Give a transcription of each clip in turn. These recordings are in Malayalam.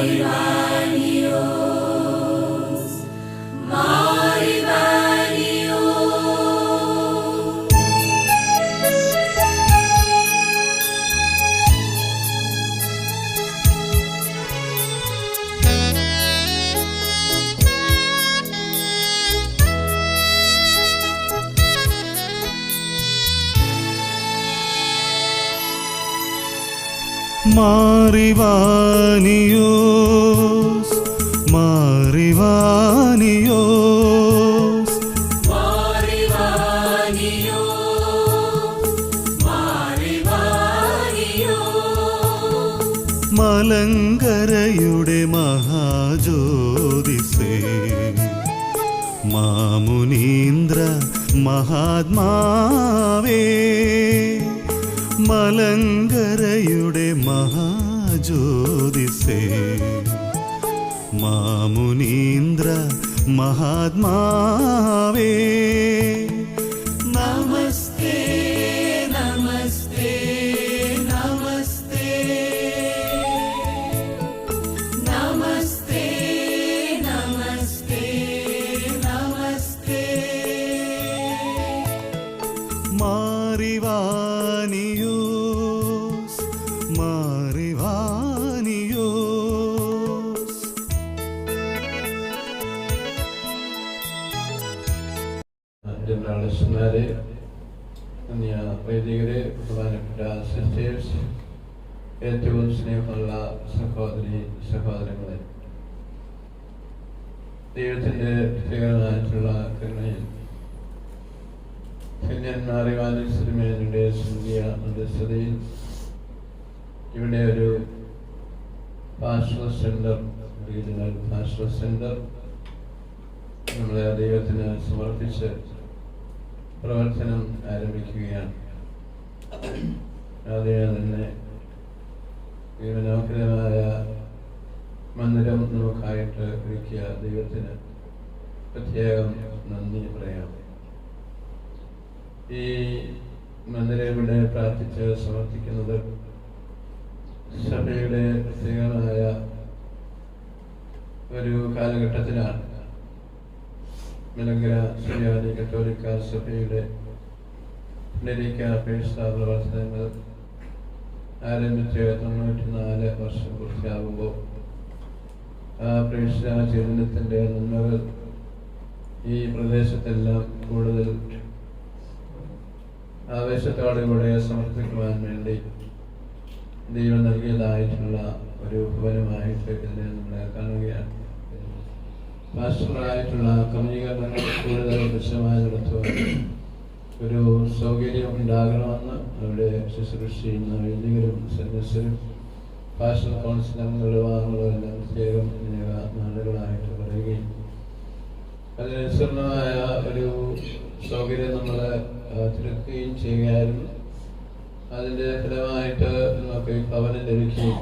Imani മാറിവാനിയോസ് മാറിവാനിയോസ് മലങ്കരയുടെ മഹാജ്യോതിസേ മാമുനീന്ദ്ര മഹാത്മാവേ. മലങ്കരയുടെ മഹാജ്യോതിസേ. മാമുനീന്ദ്ര മഹാത്മാവേ. ഏറ്റവും സ്നേഹമുള്ള സഹോദരി സഹോദരങ്ങളെ ദൈവത്തിന്റെ പ്രത്യേകമായിട്ടുള്ള കരുണയിൽ കന്യാന്മാറിവാനി സിനിമയുടെ സംഖ്യ മധ്യസ്ഥതയിൽ ഇവിടെ ഒരു pastor centre regional pastor centre നമ്മളെ ദൈവത്തിന് സമർപ്പിച്ച് പ്രവർത്തനം ആരംഭിക്കുകയാണ്. അതിനെ തന്നെ ഈ മനോഹരമായ മന്ദിരം നമുക്കായിട്ട് ഒരുക്കിയ ദൈവത്തിന് പ്രത്യേകം നന്ദി പറയാം. ഈ മന്ദിരം ഇവിടെ പ്രാർത്ഥിച്ച് സമർപ്പിക്കുന്നത് സഭയുടെ പ്രത്യേകമായ ഒരു കാലഘട്ടത്തിലാണ്. മലങ്കര സുറിയാനി കത്തോലിക്ക സഭയുടെ പുനരിക്ക അപേക്ഷ പ്രവർത്തനങ്ങൾ ആരംഭിച്ച് തൊണ്ണൂറ്റി നാല് വർഷം പൂർത്തിയാകുമ്പോൾ ആ പ്രേക്ഷ ചൈതന്യത്തിന്റെ നന്മകൾ ഈ പ്രദേശത്തെല്ലാം കൂടുതൽ ആവേശത്തോടുകൂടെ സമർപ്പിക്കുവാൻ വേണ്ടി ദൈവം നൽകിയതായിട്ടുള്ള ഒരു ഭവനമായിട്ട് ഇതിനെ നമ്മൾ കാണുകയാണ്. മാസ്റ്ററായിട്ടുള്ള ക്രമീകരണങ്ങൾ കൂടുതൽ ദൃശ്യമായി നടത്തുവാൻ ഒരു സൗകര്യം ഉണ്ടാകണമെന്ന് അവിടെ ശുശ്രൂഷ ചെയ്യുന്ന വൈദികരും സന്യസ്തരും പാസ്റ്റർ കൗൺസിൽ എല്ലാം പ്രത്യേകം നാടുകളായിട്ട് പറയുകയും അതിനനുസരണമായ ഒരു സൗകര്യം നമ്മൾ തിരക്കുകയും ചെയ്യുകയായിരുന്നു. അതിന്റെ ഫലമായിട്ട് നമുക്ക് ഭവനം ലഭിക്കുകയും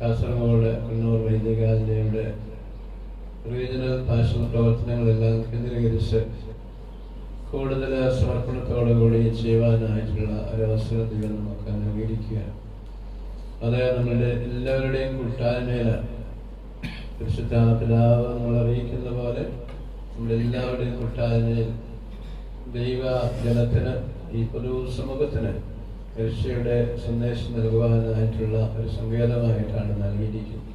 കാസർഗോഡ് കണ്ണൂർ വൈദികാലയുടെ റീജിയണൽ ഭാഷണ പ്രവർത്തനങ്ങളെല്ലാം കേന്ദ്രീകരിച്ച് കൂടുതൽ സമർപ്പണത്തോടു കൂടി ചെയ്യുവാനായിട്ടുള്ള ഒരവസരം നിങ്ങൾ നമുക്ക് അനുഗ്രഹിക്കുക അത് നമ്മളുടെ എല്ലാവരുടെയും കൂട്ടായ്മയിലാണ് പരിശുദ്ധാത്മാവ് നമ്മൾ അറിയിക്കുന്ന പോലെ നമ്മുടെ എല്ലാവരുടെയും കൂട്ടായ്മയിൽ ദൈവ ജനത്തിന് ഈ പൊതു സമൂഹത്തിന് രക്ഷയുടെ സന്ദേശം നൽകുവാനായിട്ടുള്ള ഒരു സങ്കേതമായിട്ടാണ് നൽകിയിരിക്കുന്നത്.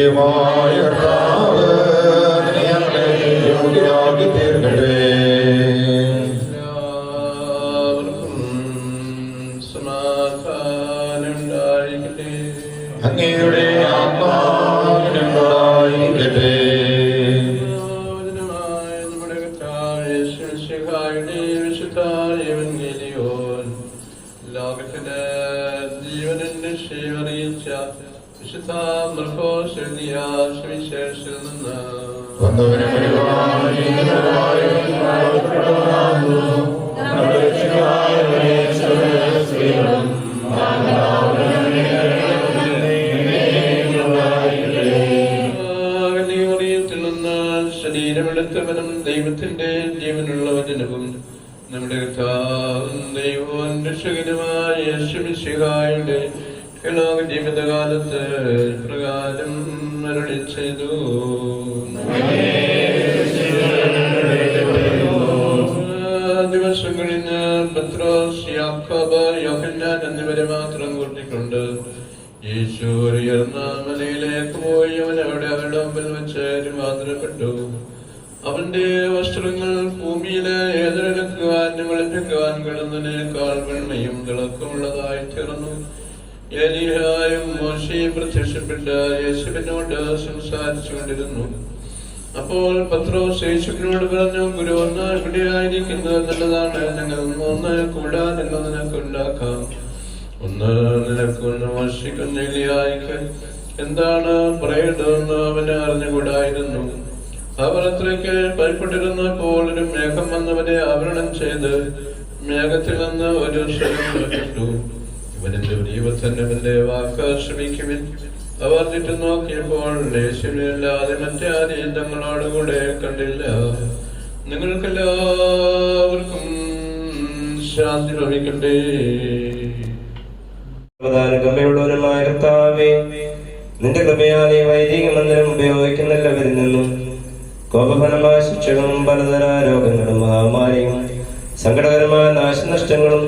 ദൈവമായ നിന്ന് ശരീരമെടുത്ത് ദൈവത്തിന്റെ ജീവനുള്ള നമ്മുടെ ദൈവവും രക്ഷകനുമായ യേശുമിശിഹായുടെ ലോക ജീവിതകാലത്ത് അരുളി ദിവസങ്ങളിൽ പത്രോസ് യാക്കോബ് യോഹന്നാൻ എന്നിവരെ മാത്രം കൂട്ടിക്കൊണ്ട് യേശു ഉയർന്ന മലയിലേക്ക് പോയി. അവൻ അവിടെ അവരുടെ മുമ്പിൽ വെച്ച് രൂപാന്തരപ്പെട്ടു അവന്റെ വസ്ത്രങ്ങൾ ഭൂമിയിലെ ഏതൊരിടക്കുവാൻ വെളുപ്പിക്കുവാൻ കിടന്നതിനേക്കാൾ വെണ്മയും തിളക്കമുള്ളതായി തീർന്നു. മോശയും പ്രത്യക്ഷപ്പെട്ട് യേശുവിനോട് സംസാരിച്ചുകൊണ്ടിരുന്നു. അപ്പോൾ പത്രോസ് യേശുവിനോട് പറഞ്ഞു ഗുരു ഒന്ന് എവിടെയായിരിക്കുന്നത് നല്ലതാണ്. ഞങ്ങൾ ഒന്ന് കൂടാതെന്ന് നിനക്ക് ഉണ്ടാക്കാം. ഒന്ന് നിനക്ക് ഒന്ന് മോശിക്കുന്ന എന്താണ് പറയേണ്ടതെന്ന് അവന് അറിഞ്ഞുകൂടായിരുന്നു. അവർ അത്രയ്ക്ക് ഭയപ്പെട്ടിരുന്നപ്പോൾ ഒരു മേഘം വന്നവരെ ആവരണം ചെയ്ത് മേഘത്തിൽ നിന്ന് ഒരു സ്വരം കേട്ടു. ഇവനെന്റെ ദൈവത്തന്നെ വാക്ക് ശ്രമിക്കുവിൻ അവർ ചുറ്റും നോക്കിയപ്പോൾ യേശുവിനല്ലാതെ മറ്റാരെയും തങ്ങളോടുകൂടെ കണ്ടില്ല. നിങ്ങൾക്കെല്ലാവർക്കും ശാന്തി ഭവിക്കട്ടെ കൃപയുള്ളവരുമായ കർത്താവേ നിന്റെ കൃപയാൽ ഈ വൈദിക മന്ദിരം ഉപയോഗിക്കുന്നില്ലവരിൽ നിന്നും. കോപഫലമായ ശിക്ഷകളും പലതര രോഗങ്ങളും മഹാമാരിയും സങ്കടകരമായ നാശനഷ്ടങ്ങളും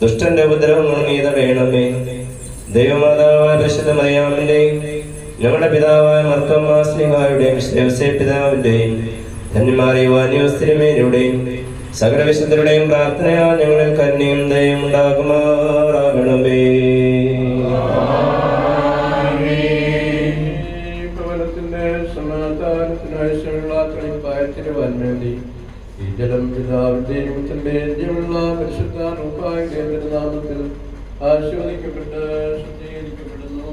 ദുഷ്ടന്റെ ഉപദ്രവങ്ങൾ ഈ തടയണമേ ദൈവമാതാവായ പരിശുദ്ധ മറിയാമിന്റെയും ഞങ്ങളുടെ പിതാവായ മർക്കമാസ്ലിഹായുടെയും ശ്രീവസേ പിതാവിന്റെയും ധന്യമാറിയ വാന്യോസ്തിരിമേനയുടെയും സകല വിശുദ്ധരുടെയും പ്രാർത്ഥനയാൽ ഞങ്ങളിൽ കന്യം ദയം ഉണ്ടാകുമാറാകണമേ. ഈ ജലം പിതാവിന്റെയും പുത്രന്റെയും ജീവനുള്ള പരിശുദ്ധ റൂപായുടെ നാമത്തിൽ ആശീർവദിക്കപ്പെട്ട് ശുദ്ധീകരിക്കപ്പെടുന്നു.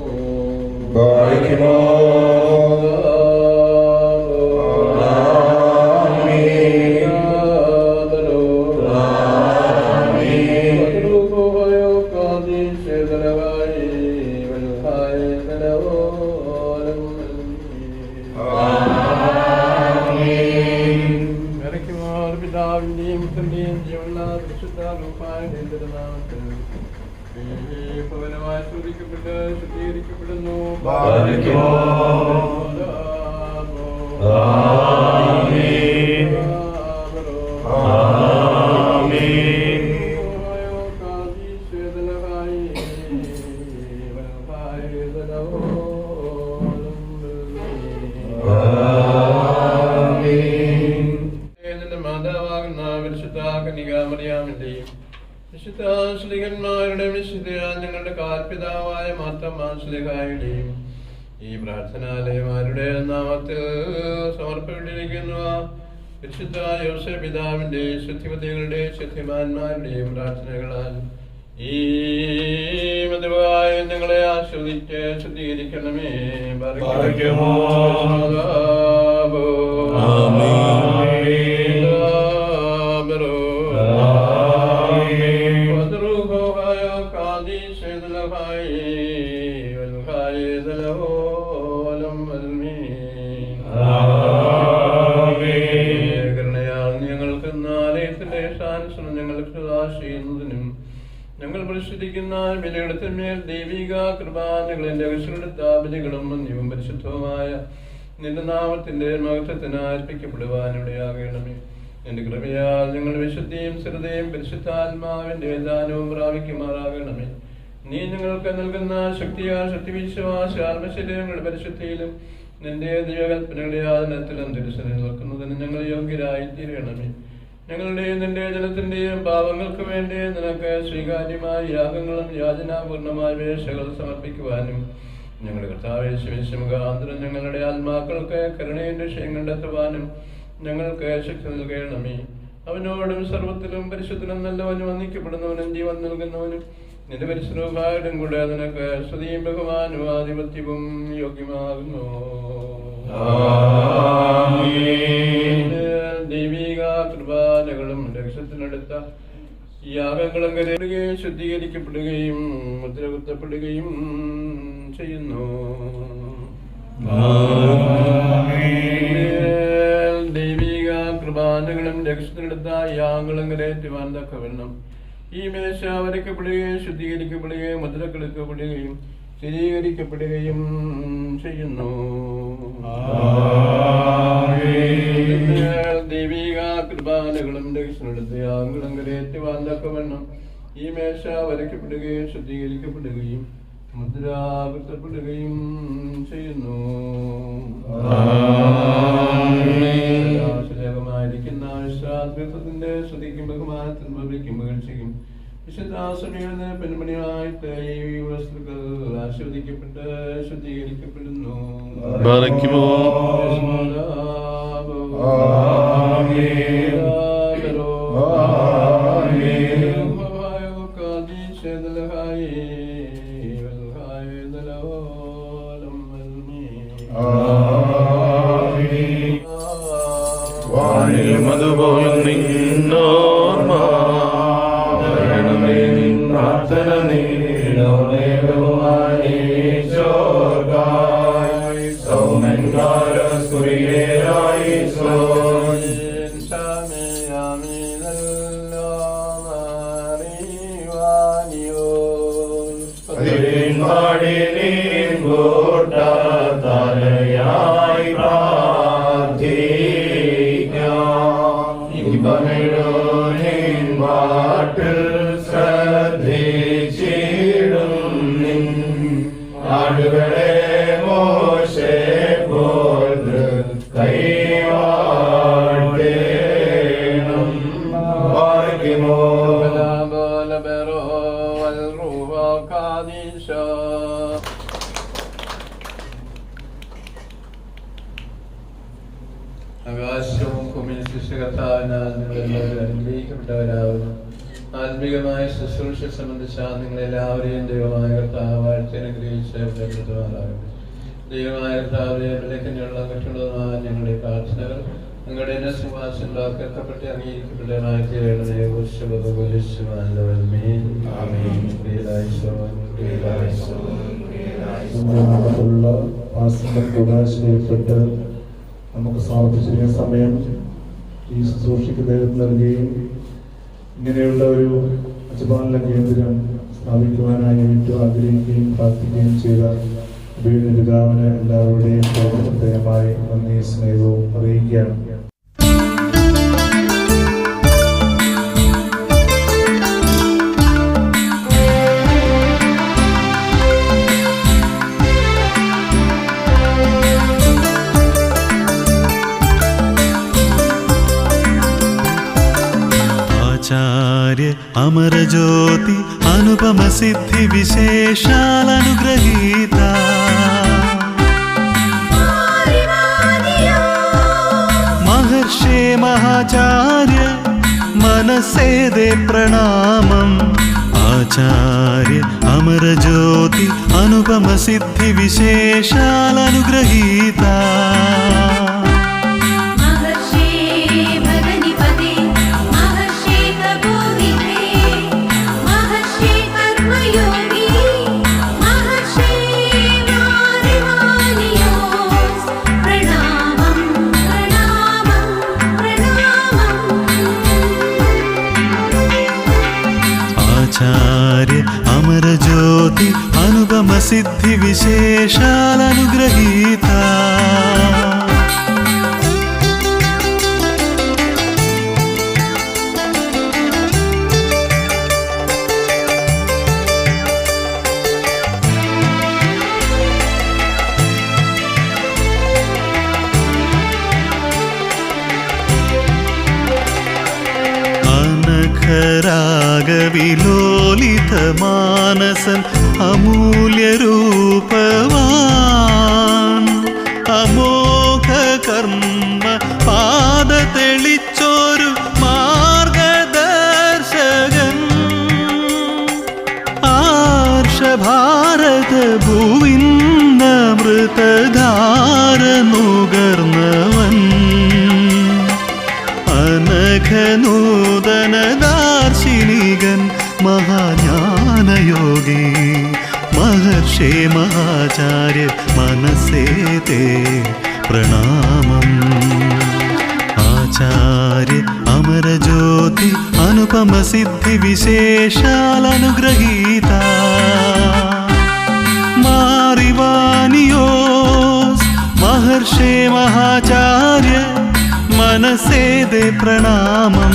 ശുദ്ധിക്കപ്പെട്ട് ശുദ്ധീകരിക്കപ്പെടുന്നു. വിശുദ്ധ ശ്രീകന്മാരുടെ വിശുദ്ധ ഞങ്ങളുടെ കാൽപിതാവായ മാത്തമാശ്ലിഹായുടെയും ഈ പ്രാർത്ഥനാലയമാരുടെ നാമത്തിൽ സമർപ്പിച്ചിരിക്കുന്നു വിശുദ്ധ യോസ പിതാവിന്റെ ശുദ്ധിമതികളുടെ ശുദ്ധിമാന്മാരുടെയും പ്രാർത്ഥനകളാൽ ഈ മതിവായ ഞങ്ങളെ ആസ്വദിച്ച് ശുദ്ധീകരിക്കണമേ. ഭാഗ്യമോ. പരിശുദ്ധിക്കുന്ന ബലിയെടുത്തമേൽ ദൈവിക കൃപാനുകളിന്റെ അകശലെടുത്ത ബലികളും മന്യവും പരിശുദ്ധവുമായ നിന്റെ നാമത്തിന്റെ മഹത്വത്തിന് അർപ്പിക്കപ്പെടുവാനിടയാകണമേ. എന്റെ കൃപയാൽ ഞങ്ങൾ വിശുദ്ധിയും സ്ഥിരതയും പരിശുദ്ധാത്മാവിന്റെ ദാനവും പ്രാപിക്കുമാറാകണമേ. നീ ഞങ്ങൾക്ക് നൽകുന്ന ശക്തിയാൽ ശക്തി വിശ്വാസ ആത്മശരീരങ്ങളുടെ പരിശുദ്ധിയിലും നിന്റെ ദൈവകൽപ്പനകളെ ആദനത്തിലും തിരിച്ചു നിൽക്കുന്നതിന് ഞങ്ങൾ യോഗ്യരായി തീരണമേ ഞങ്ങളുടെ നിന്റെ ജനത്തിന്റെയും പാപങ്ങൾക്ക് വേണ്ടി നിനക്ക് സ്വീകാര്യമായ യാഗങ്ങളും യാചനാപൂർണമായ വേഷകൾ സമർപ്പിക്കുവാനും ഞങ്ങളുടെ കർത്താവെ ശിവശിമുഖാന്തരം ഞങ്ങളുടെ ആത്മാക്കൾക്ക് കരുണയുടെ വിഷയം കണ്ടെത്തുവാനും ഞങ്ങൾക്ക് ശക്തി നൽകണമേ. അവനോടും സർവത്തിലും പരിശുദ്ധനും നല്ലവനും വന്ദിക്കപ്പെടുന്നവനും ജീവൻ നൽകുന്നവനും നിന്റെ പരിശ്രമഭാരം കൂടെ നിനക്ക് സ്തുതിയും ഭഗവാനും ആധിപത്യവും യോഗ്യമാകുന്നു. ദൈവിക കൃപാലകളും ലക്ഷ്യത്തിനടുത്ത യാഗങ്ങളും കരുതുകയും ശുദ്ധീകരിക്കപ്പെടുകയും മുദ്രകുത്തപ്പെടുകയും ചെയ്യുന്നു. ദൈവിക കൃപാ രക്ഷത്തിനെടുത്ത രഹസ്യത്തിനെടുത്ത യാഗങ്ങളും കരയറ്റുവാൻ തക്കവണ്ണം ഈ മേശ വരയ്ക്കപ്പെടുകയും ശുദ്ധീകരിക്കപ്പെടുകയും മുദ്രക്കെടുക്കപ്പെടുകയും സ്ഥിരീകരിക്കപ്പെടുകയും ചെയ്യുന്നു. ദൈവിക കൃപാലകളും രഹസ്യമെടുത്ത് യാഗങ്ങളും കരയറ്റുവാൻ തക്കവണ്ണം ഈ മേശ വരയ്ക്കപ്പെടുകയും ശുദ്ധീകരിക്കപ്പെടുകയും മുദ്രാകൃത്തപ്പെടുകയും ചെയ്യുന്നു. ശ്രദ്ധിക്കും വിശ്വാസത്തിന്റെ സ്തുതിക്കും ബഹുമാനത്തിനും ചെയ്യും വിശുദ്ധാസനയുടെ പെൺമണിയായിട്ട് ഈ വസ്തുക്കൾ ആസ്വദിക്കപ്പെട്ട് ശുദ്ധീകരിക്കപ്പെടുന്നു. ബാലയ്ക്കുമോ? Yeah. ആകാശവും ഭൂമിയിൽ സൃഷ്ടികർത്താവിനാൽ നിങ്ങളെല്ലാവരും അനുഗ്രഹിക്കപ്പെട്ടവരാകുന്നു ആത്മീകമായ ശുശ്രൂഷ സംബന്ധിച്ച നിങ്ങളെല്ലാവരെയും ദൈവമായ കർത്താവ് ദൈവമായ കർത്താവിനെ വിലക്കഞ്ഞുള്ള ഞങ്ങളുടെ പ്രാർത്ഥനകൾ നിങ്ങളുടെ എന്നെ സിംഹാസനം വാക്കേർക്കപ്പെട്ട് അംഗീകരിക്കപ്പെട്ടതായി തീരണമേ ഉള്ള വാസങ്ങൾ പ്രകാശിക്കപ്പെട്ട് നമുക്ക് സാധിച്ചിരിക്കുന്ന സമയം ഈ ശുശ്രൂഷയ്ക്ക് ദൈവം നൽകുകയും ഇങ്ങനെയുള്ള ഒരു അജപാലന കേന്ദ്രം സ്ഥാപിക്കുവാനായി ഏറ്റവും ആഗ്രഹിക്കുകയും പ്രാർത്ഥിക്കുകയും ചെയ്ത വീടിന് പിതാവിന് എല്ലാവരുടെയും പ്രത്യേകമായി നന്ദി സ്നേഹവും അറിയിക്കുകയാണ്. ആചാര്യ അമരജ്യോതി അനുപമ സിദ്ധി വിശേഷാൽ അനുഗ്രഹീത മഹർഷേ മഹാചാര്യ മനസ്സേതെ പ്രണാമം ആചാര്യ അമരജ്യോതി അനുപമ സിദ്ധി വിശേഷാൽ ആചാര്യ അമരജ്യോതി അനുപമ സിദ്ധി അനഘരാഗവിലോലിത മാനസൻ അമൂല്യരൂപവാൻ. അമോഘ കർമ്മ മഹാജ്ഞാനയോഗി മഹർഷേ മഹാചാര്യ മനസ്സേ തേ പ്രണാമം. ആചാര്യ അമരജ്യോതി അനുപമ സിദ്ധി വിശേഷാലനുഗ്രഹീത മാറിവാനിയോസ് മഹർഷേ മഹാചാര്യ മനസ്സേ തേ പ്രണാമം.